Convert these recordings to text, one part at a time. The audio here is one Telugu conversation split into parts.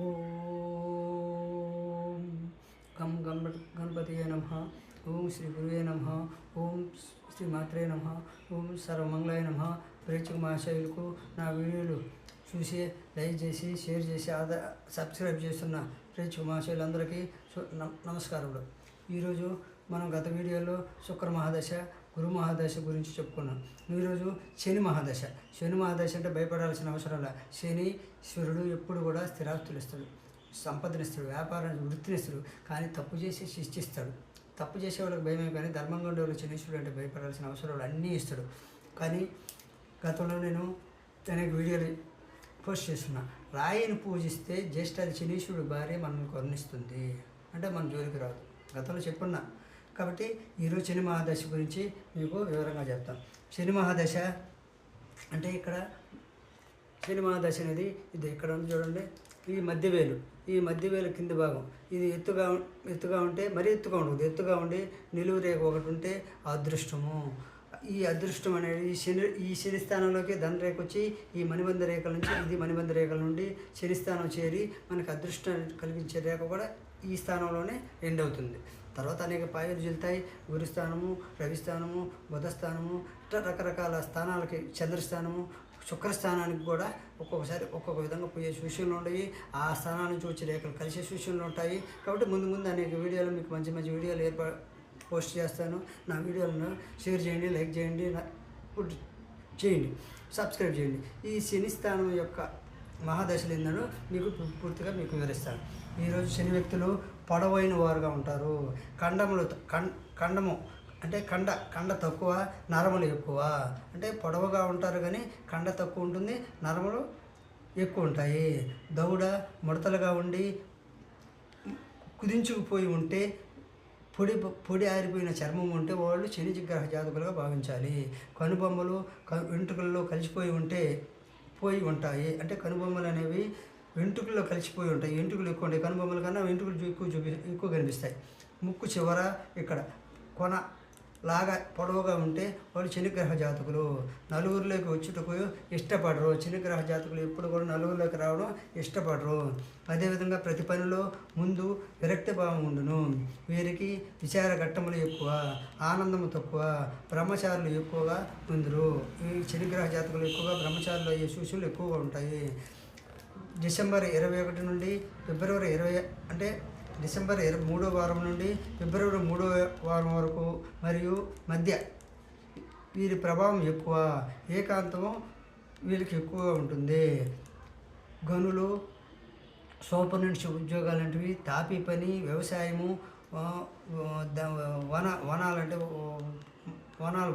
ఓం గం గం గణపతియే నమ. ఓం శ్రీ గురువే నమ. ఓం శ్రీ మాత్రే నమ. ఓం సర్వమంగళాయ నమ. ప్రేక్షక మహాశయులకు నా వీడియోలు చూసి లైక్ చేసి షేర్ చేసి ఆదా సబ్స్క్రైబ్ చేస్తున్న ప్రేక్షక మహాశయులందరికీ సు- నమ- నమస్కారములు. ఈరోజు మనం గత వీడియోలో శుక్ర మహాదశ గురు మహాదశ గురించి చెప్పుకున్నాం. ఈరోజు శని మహాదశ. శని మహాదశ అంటే భయపడాల్సిన అవసరం లే. శని శివుడు ఎప్పుడు కూడా స్థిరాస్తులు ఇస్తాడు. సంపదనిస్తాడు వ్యాపారాన్ని వృత్తినిస్తాడు కానీ తప్పు చేసి శిక్షిస్తాడు తప్పు చేసే వాళ్ళకి భయమే కానీ ధర్మంగా ఉండే వాళ్ళకి శనీశ్వరుడు అంటే భయపడాల్సిన అవసరాలు అన్నీ ఇస్తాడు. కానీ గతంలో నేను అనేక వీడియోలు పోస్ట్ చేస్తున్నా. రాయిని పూజిస్తే జ్యేష్ఠ శనీశ్వరుడు భార్య మనల్ని కరుణిస్తుంది. అంటే మన జోలికి రాదు. గతంలో చెప్పున్నా. కాబట్టి ఈరోజు శని మహాదశ గురించి మీకు వివరంగా చెప్తాం. శని మహాదశ అంటే ఇక్కడ శని మహాదశ అనేది ఇది ఇక్కడ ఉంది చూడండి. ఈ మధ్యవేలు ఈ మధ్యవేలు కింది భాగం. ఇది ఎత్తుగా ఎత్తుగా ఉంటే మరీ ఎత్తుగా ఉండదు. ఎత్తుగా ఉండి నిలువు రేఖ ఒకటి ఉంటే అదృష్టము. ఈ అదృష్టం అనేది ఈ శని ఈ శని స్థానంలోకి ధనరేఖ వచ్చి ఈ మణిబంధ రేఖల నుంచి ఇది మణిబంధ రేఖల నుండి శని స్థానం చేరి మనకు అదృష్టాన్ని కలిగించే రేఖ కూడా ఈ స్థానంలోనే ఎండ్ అవుతుంది. తర్వాత అనేక పాయలు చెల్తాయి గురుస్థానము రవిస్థానము బుధస్థానము ఇట్లా రకరకాల స్థానాలకి చంద్రస్థానము శుక్రస్థానానికి కూడా ఒక్కొక్కసారి ఒక్కొక్క విధంగా పోయే సూచనలు ఉంటాయి. ఆ స్థానాల నుంచి వచ్చే రేఖలు కలిసే సూచనలు ఉంటాయి. కాబట్టి ముందు ముందు అనేక వీడియోలు మీకు మంచి మంచి వీడియోలు ఏర్పా పోస్ట్ చేస్తాను. నా వీడియోలను షేర్ చేయండి లైక్ చేయండి నా- చేయండి. సబ్స్క్రైబ్ చేయండి. ఈ శని స్థానం యొక్క మహాదశలు ఏందనో మీకు పూర్తిగా మీకు వివరిస్తాను ఈరోజు శని వ్యక్తులు పొడవైన వారుగా ఉంటారు. ఖండములు ఖండము అంటే కండ కండ తక్కువ నరములు ఎక్కువ. అంటే పొడవుగా ఉంటారు కానీ కండ తక్కువ ఉంటుంది నరములు ఎక్కువ ఉంటాయి. దౌడ ముడతలుగా ఉండి కుదించుకుపోయి ఉంటే పొడి పొడి ఆరిపోయిన చర్మం ఉంటే వాళ్ళు శని గ్రహ జాతకులుగా భావించాలి. కనుబొమ్మలు క వెంట్రుకల్లో కలిసిపోయి ఉంటే పోయి ఉంటాయి. అంటే కనుబొమ్మలు అనేవి వెంట్రుకల్లో కలిసిపోయి ఉంటాయి. వెంట్రుకలు ఎక్కువ ఉంటాయి కనుబొమ్మల కన్నా వెంట్రుకలు ఎక్కువ చూపి ఎక్కువ కనిపిస్తాయి. ముక్కు చివర ఇక్కడ కొన లాగా పొడవుగా ఉంటే వాళ్ళు శనిగ్రహ జాతకులు. నలుగురిలోకి వచ్చుటకు ఇష్టపడరు. శనిగ్రహ జాతకులు ఎప్పుడు కూడా నలుగురిలోకి రావడం ఇష్టపడరు. అదేవిధంగా ప్రతి పనిలో ముందు విరక్తి భావం ఉండును. వీరికి విచార ఘట్టములు ఎక్కువ ఆనందము తక్కువ బ్రహ్మచారులు ఎక్కువగా ఉందరు. ఈ శనిగ్రహ జాతకులు ఎక్కువగా బ్రహ్మచారులు అయ్యే సూచనలు ఎక్కువగా ఉంటాయి. డిసెంబర్ ఇరవై ఒకటి నుండి ఫిబ్రవరి ఇరవై అంటే డిసెంబర్ ఇరవై మూడో వారం నుండి ఫిబ్రవరి మూడో వారం వరకు మరియు మధ్య వీరి ప్రభావం ఎక్కువ ఏకాంతము వీళ్ళకి ఎక్కువగా ఉంటుంది. గనులు సూపర్నెంట్స్ ఉద్యోగాలు లాంటివి తాపీ పని వ్యవసాయము వన వనాలంటే అంటే వనాలు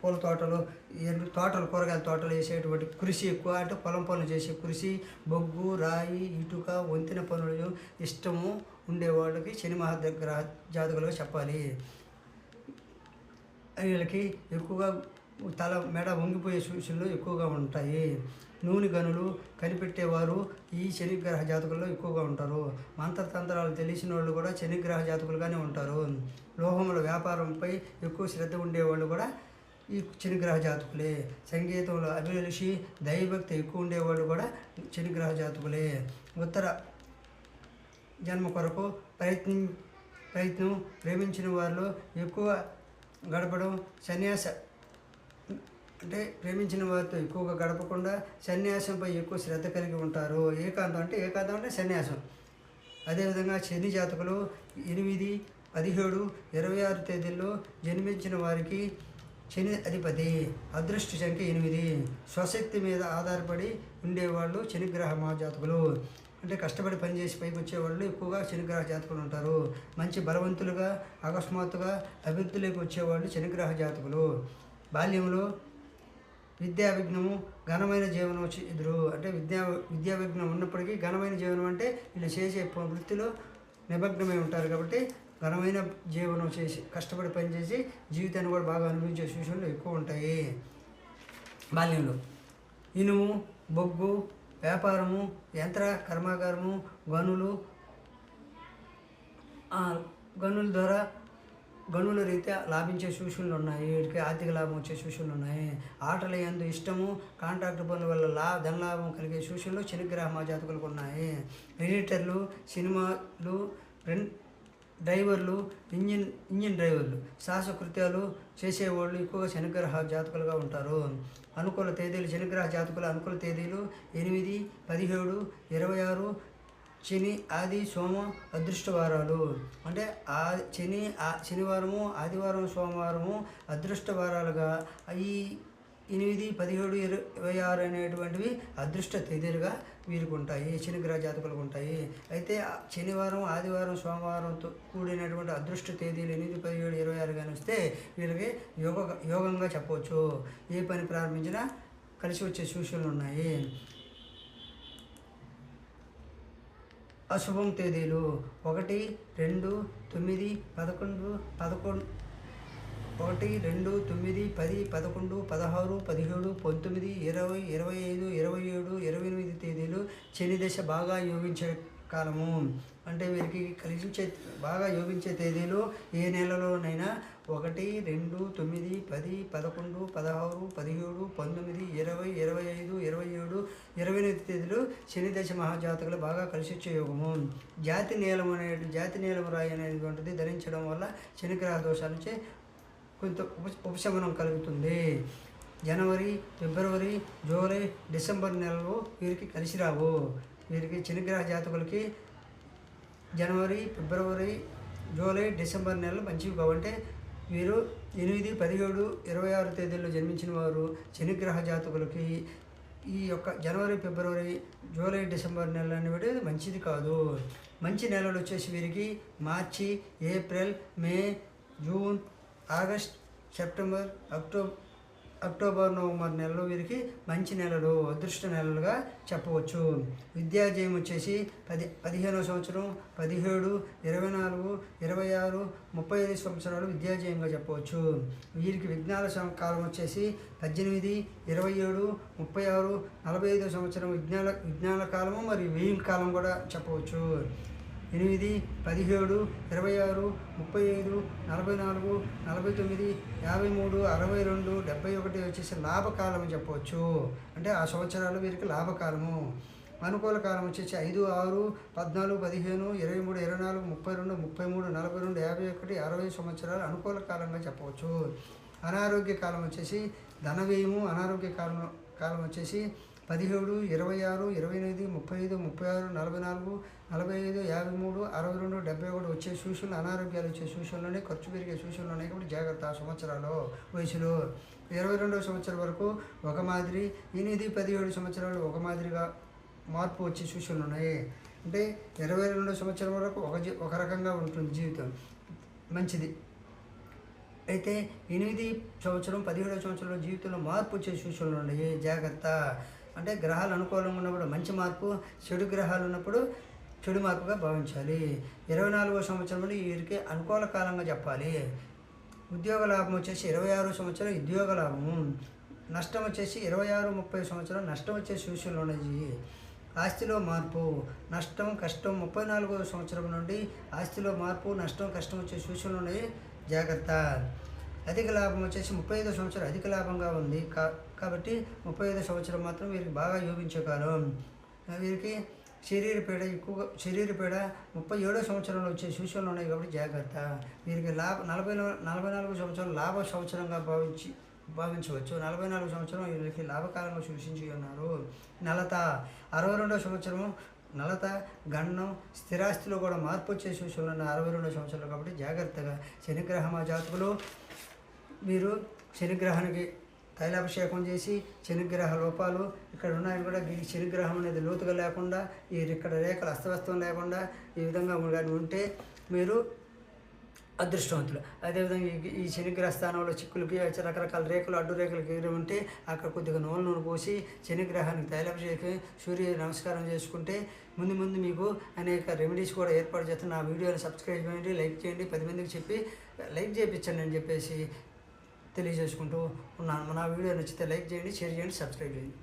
పూల తోటలు తోటలు కూరగాయల తోటలు వేసేటువంటి కృషి ఎక్కువ. అంటే పొలం పనులు చేసే కృషి బొగ్గు రాయి ఇటుక వంతెన పనులు ఇష్టము. ఉండేవాళ్ళకి శని మహాగ్రహ జాతకులుగా చెప్పాలి. వీళ్ళకి ఎక్కువగా తల మెడ వంగిపోయే సూచనలు ఎక్కువగా ఉంటాయి. నూనె గనులు కనిపెట్టేవారు ఈ శనిగ్రహ జాతకుల్లో ఎక్కువగా ఉంటారు. మంత్రతంత్రాలు తెలిసిన వాళ్ళు కూడా శనిగ్రహ జాతకులుగానే ఉంటారు. లోహముల వ్యాపారంపై ఎక్కువ శ్రద్ధ ఉండేవాళ్ళు కూడా ఈ శనిగ్రహ జాతకులే. సంగీతంలో అభిరుచి దైవభక్తి ఎక్కువ ఉండేవాళ్ళు కూడా శనిగ్రహ జాతకులే. ఉత్తర జన్మ కొరకు ప్రయత్ని ప్రయత్నం ప్రేమించిన వారిలో ఎక్కువ గడపడం సన్యాస అంటే ప్రేమించిన వారితో ఎక్కువగా గడపకుండా సన్యాసంపై ఎక్కువ శ్రద్ధ కలిగి ఉంటారు. ఏకాంతం అంటే ఏకాంతం అంటే సన్యాసం. అదేవిధంగా శని జాతకులు ఎనిమిది పదిహేడు ఇరవై ఆరు తేదీల్లో జన్మించిన వారికి శని అధిపతి. అదృష్ట సంఖ్య ఎనిమిది. స్వశక్తి మీద ఆధారపడి ఉండేవాళ్ళు శనిగ్రహ మహాజాతకులు. అంటే కష్టపడి పనిచేసి పైకి వచ్చేవాళ్ళు ఎక్కువగా శనిగ్రహ జాతకులు ఉంటారు. మంచి బలవంతులుగా అకస్మాత్తుగా అభివృద్ధిలోకి వచ్చేవాళ్ళు శనిగ్రహ జాతకులు. బాల్యంలో విద్యా విఘ్నము ఘనమైన జీవనం ఎదురు. అంటే విద్యా విద్యా విఘ్నం ఉన్నప్పటికీ ఘనమైన జీవనం అంటే వీళ్ళు చేసే వృత్తిలో నిమగ్నమై ఉంటారు కాబట్టి ఘనమైన జీవనం చేసి కష్టపడి పనిచేసి జీవితాన్ని కూడా బాగా అనుభవించే సూచనలు ఎక్కువ ఉంటాయి. బాల్యంలో ఇనుము బొగ్గు వ్యాపారము యంత్ర కర్మాగారము గనులు గనుల ద్వారా గనుల రీత్యా లాభించే సూచనలు ఉన్నాయి. వీటికి ఆర్థిక లాభం వచ్చే సూచనలు ఉన్నాయి. ఆటల ఎందు ఇష్టము కాంట్రాక్ట్ పనుల వల్ల లా ధనలాభం కలిగే సూచనలు శనిగ్రహ జాతకులకు ఉన్నాయి. ఎడిటర్లు సినిమాలు ప్రింట్ డ్రైవర్లు ఇంజిన్ ఇంజిన్ డ్రైవర్లు సాహసకృత్యాలు చేసేవాళ్ళు ఎక్కువగా శనిగ్రహ జాతకులుగా ఉంటారు. అనుకూల తేదీలు శనిగ్రహ జాతకుల అనుకూల తేదీలు ఎనిమిది పదిహేడు ఇరవై ఆరు శని ఆది సోమ అదృష్టవారాలు. అంటే ఆ శని ఆ శనివారము ఆదివారం సోమవారము అదృష్ట వారాలుగా ఈ ఎనిమిది పదిహేడు ఇరవై ఆరు అనేటువంటివి అదృష్ట తేదీలుగా వీరికి ఉంటాయి శనిగ్రహ జాతకులకు ఉంటాయి. అయితే శనివారం ఆదివారం సోమవారంతో కూడినటువంటి అదృష్ట తేదీలు ఎనిమిది పదిహేడు ఇరవై ఆరు కానీ వస్తే వీళ్ళకి యోగ యోగంగా చెప్పవచ్చు. ఏ పని ప్రారంభించినా కలిసి వచ్చే సూచనలు ఉన్నాయి. అశుభం తేదీలు ఒకటి రెండు తొమ్మిది పదకొండు పదకొండు ఒకటి రెండు తొమ్మిది పది పదకొండు పదహారు పదిహేడు పంతొమ్మిది ఇరవై ఇరవై ఐదు ఇరవై ఏడు ఇరవై ఎనిమిది తేదీలు శని దశ బాగా యోగించే కాలము. అంటే వీరికి కలిసించే బాగా యోగించే తేదీలు ఏ నెలలోనైనా ఒకటి రెండు తొమ్మిది పది పదకొండు పదహారు పదిహేడు పంతొమ్మిది ఇరవై ఇరవై ఐదు ఇరవై ఏడు ఇరవై ఎనిమిది తేదీలు శని దశ మహాజాతకులు బాగా కలిసొచ్చే యోగము. జాతి నీలం అనే జాతి నీలం రాయి అనేటువంటిది ధరించడం వల్ల శనిగ్రహ దోషాల నుంచి కొంత ఉప ఉపశమనం కలుగుతుంది. జనవరి ఫిబ్రవరి జూలై డిసెంబర్ నెలలో వీరికి కలిసి రావు. వీరికి శనిగ్రహ జాతకులకి జనవరి ఫిబ్రవరి జూలై డిసెంబర్ నెలలు మంచివి కావంటే వీరు ఎనిమిది పదిహేడు ఇరవై ఆరు తేదీల్లో జన్మించిన వారు శనిగ్రహ జాతకులకి ఈ యొక్క జనవరి ఫిబ్రవరి జూలై డిసెంబర్ నెలలు అనేవి మంచిది కాదు. మంచి నెలలు వచ్చేసి వీరికి మార్చి April May June August September October October November నెలలో వీరికి మంచి నెలలు అదృష్ట నెలలుగా చెప్పవచ్చు. విద్యాజయం వచ్చేసి పది పదిహేనవ సంవత్సరం పదిహేడు ఇరవై నాలుగు ఇరవై ఆరు ముప్పై ఐదు సంవత్సరాలు విద్యాజయంగా చెప్పవచ్చు. వీరికి విజ్ఞాన కాలం వచ్చేసి పద్దెనిమిది ఇరవై ఏడు ముప్పై ఆరు నలభై ఐదో సంవత్సరం విజ్ఞాన విజ్ఞాన కాలము మరియు వేయి కాలం కూడా చెప్పవచ్చు. ఎనిమిది పదిహేడు ఇరవై ఆరు ముప్పై ఐదు నలభై నాలుగు నలభై తొమ్మిది యాభై మూడు అరవై రెండు డెబ్బై ఒకటి వచ్చేసి లాభకాలం అని చెప్పవచ్చు. అంటే ఆ సంవత్సరాలు వీరికి లాభకాలము. అనుకూల కాలం వచ్చేసి ఐదు ఆరు పద్నాలుగు పదిహేను ఇరవై మూడు ఇరవై నాలుగు ముప్పై రెండు ముప్పై మూడు నలభై రెండు యాభై ఒకటి అరవై సంవత్సరాలు అనుకూల కాలంగా చెప్పవచ్చు. అనారోగ్య కాలం వచ్చేసి ధన వ్యయము అనారోగ్య కాలం కాలం వచ్చేసి పదిహేడు ఇరవై ఆరు ఇరవై ఎనిమిది ముప్పై ఐదు ముప్పై ఆరు నలభై నాలుగు నలభై ఐదు యాభై మూడు అరవై రెండు డెబ్బై ఒకటి వచ్చే సూచనలు అనారోగ్యాలు వచ్చే సూచనలోనే ఖర్చు పెరిగే సూచనలు ఉన్నాయి కాబట్టి జాగ్రత్త ఆ సంవత్సరాలు వయసులో. ఇరవై రెండవ సంవత్సరం వరకు ఒక మాదిరి ఎనిమిది పదిహేడు సంవత్సరాలు ఒక మాదిరిగా మార్పు వచ్చే సూచనలు ఉన్నాయి అంటే ఇరవై రెండవ సంవత్సరం వరకు ఒక జీ- ఒక రకంగా ఉంటుంది జీవితం. మంచిది. అయితే ఎనిమిది సంవత్సరం పదిహేడవ సంవత్సరంలో జీవితంలో మార్పు వచ్చే సూచనలు ఉన్నాయి జాగ్రత్త. అంటే గ్రహాలు అనుకూలంగా ఉన్నప్పుడు మంచి మార్పు చెడు గ్రహాలు ఉన్నప్పుడు చెడు మార్పుగా భావించాలి. ఇరవై నాలుగో సంవత్సరంలో వీరికి అనుకూల కాలంగా చెప్పాలి. ఉద్యోగ లాభం వచ్చేసి ఇరవై ఆరో సంవత్సరం ఉద్యోగ లాభము నష్టం వచ్చేసి ఇరవై ఆరు ముప్పై సంవత్సరం నష్టం వచ్చే సూచనలు ఉన్నాయి ఆస్తిలో మార్పు నష్టం కష్టం ముప్పై నాలుగో సంవత్సరం నుండి ఆస్తిలో మార్పు నష్టం కష్టం వచ్చే సూచనలు ఉన్నాయి జాగ్రత్త. అధిక లాభం వచ్చేసి ముప్పై ఐదో సంవత్సరం అధిక లాభంగా ఉంది. కా కాబట్టి ముప్పై ఐదో సంవత్సరం మాత్రం వీరికి బాగా యోగించే కాలం. వీరికి శరీర పేడ ఎక్కువగా శరీర పేడ ముప్పై ఏడో సంవత్సరంలో వచ్చే సూచనలు ఉన్నాయి కాబట్టి జాగ్రత్త. వీరికి లాభ నలభై నలభై నాలుగు సంవత్సరం లాభ సంవత్సరంగా భావించి భావించవచ్చు. నలభై నాలుగు సంవత్సరం వీళ్ళకి లాభకాలంగా సూచించి ఉన్నారు. నలత అరవై రెండో సంవత్సరం నలత గండం స్థిరాస్తిలో కూడా మార్పు వచ్చే సూచనలు ఉన్న అరవై రెండో సంవత్సరాలు కాబట్టి జాగ్రత్తగా శనిగ్రహ జాతకులు మీరు శనిగ్రహానికి తైలాభిషేకం చేసి శనిగ్రహ లోపాలు ఇక్కడ ఉన్నాయని కూడా ఈ శనిగ్రహం అనేది లోతుగా లేకుండా ఈ ఇక్కడ రేఖలు అస్తవ్యస్తం లేకుండా ఈ విధంగా ఉంటే మీరు అదృష్టవంతులు. అదేవిధంగా ఈ- ఈ శనిగ్రహ స్థానంలో చిక్కులకి రకరకాల రేకులు అడ్డు రేకులు ఎగిరి ఉంటే అక్కడ కొద్దిగా నూనె నూనె పోసి శనిగ్రహానికి తైలాభిషేకం సూర్య నమస్కారం చేసుకుంటే ముందు ముందు మీకు అనేక రెమెడీస్ కూడా ఏర్పాటు చేస్తున్న నా వీడియోని సబ్స్క్రైబ్ చేయండి లైక్ చేయండి పది మందికి చెప్పి లైక్ చేయించండి అని చెప్పేసి తెలియజేసుకుంటూ ఉన్నాను. నా వీడియో నచ్చితే లైక్ చేయండి షేర్ చేయండి సబ్స్క్రైబ్ చేయండి.